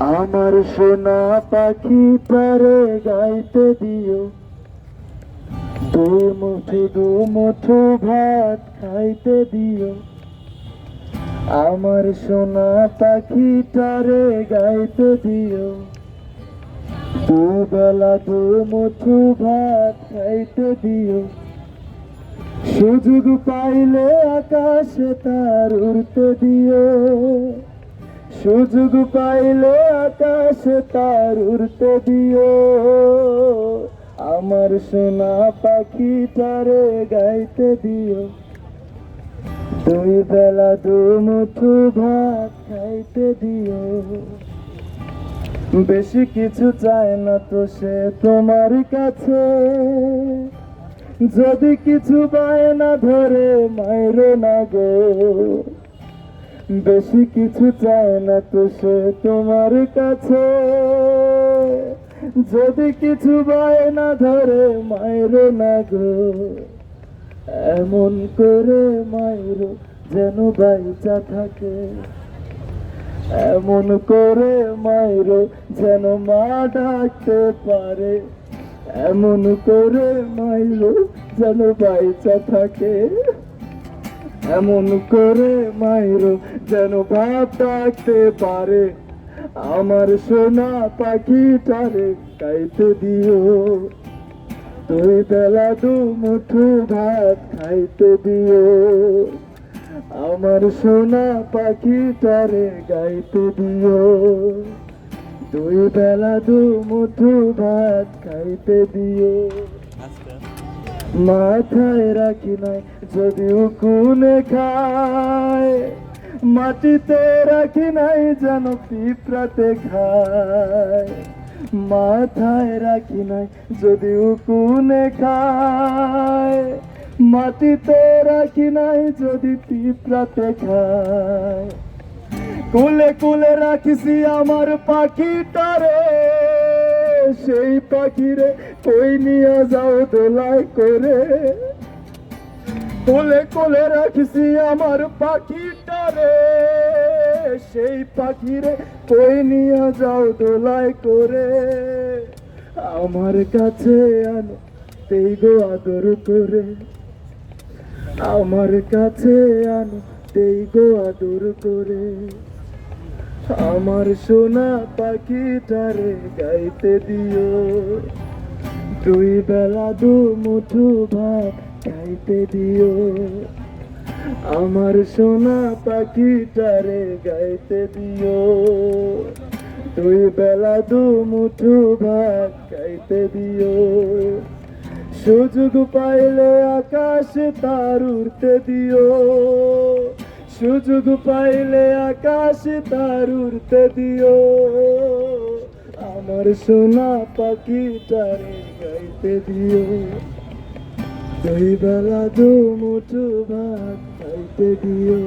আমার সোনা পাখি পারে গাইতে দিও। দু মুঠো দু মুঠো ভাত খাইতে দিও। আমার সোনা পাখি পাখিটারে গাইতে দিও। দুবেলা দু মুঠো ভাত খাইতে দিও। সুযোগ পাইলে আকাশে তার উড়তে দিও। সুযোগ পাইলে আকাশে তার উড়তে দিও। আমার সোনা পাখিটারে গাইতে দিও। দুই বেলা দু মুঠো ভাত খাইতে দিও। বেশি কিছু চায় না তো সে তোমার কাছে। যদি কিছু বায়না ধরে মায়ের না গো। বেশি কিছু চায় না তো সে তোমার কাছে। যদি কিছু বায়না ধরে মায়ের না গো এমন করে মায়ের যেন বাইচা থাকে। এমন করে মায়ের যেন মা ডাকতে পারে। এমন করে মায়ের যেন বাইচা থাকে। এমন করে মায়ের যেন ভাব ডাকতে পারে। আমার সোনা পাখিটারে গাইতে দিও। দুই বেলা দু মুঠো ভাত খাইতে দিও। আমার সোনা পাখিটারে গাইতে দিও। দুই বেলা দু মুঠো ভাত খাইতে দিও। মাথায় রাখি নাই যদি উকুনে খায়। মাটিতে রাখি নাই যেন পিঁপড়াতে খায়। মাথায় রাখি নাই যদি উকুনে খায়। মাটিতে রাখি নাই, যদি পিঁপড়াতে খায়। কুলে কুলে রাখিছি আমার পাখিটারে। সেই পাখিরে কই নিয়ে যাও দোলাই করে। কোলে কোলে রাখছি আমার পাখিটারে সেই পাখিরে কই নিয়ে যাও দোলাই করে। আমার কাছে আনো তেই গো আদর করে। আমার কাছে আনো তেই গো আদর করে। আমার সোনা পাখিটারে গাইতে দিও। দুই বেলা দু মুঠো ভাত খাইতে দিও। আমার সোনা পাখিটারে গাইতে দিও। দুই বেলা দু মুঠো ভাত খাইতে দিও। সুযোগ পাইলে আকাশ তার উড়তে দিও। সুযোগ পাইলে আকাশে তার উড়তে দিও। আমার সোনা পাখিটারে গাইতে দিও। দুই বেলা দু মুঠো ভাত খাইতে দিও।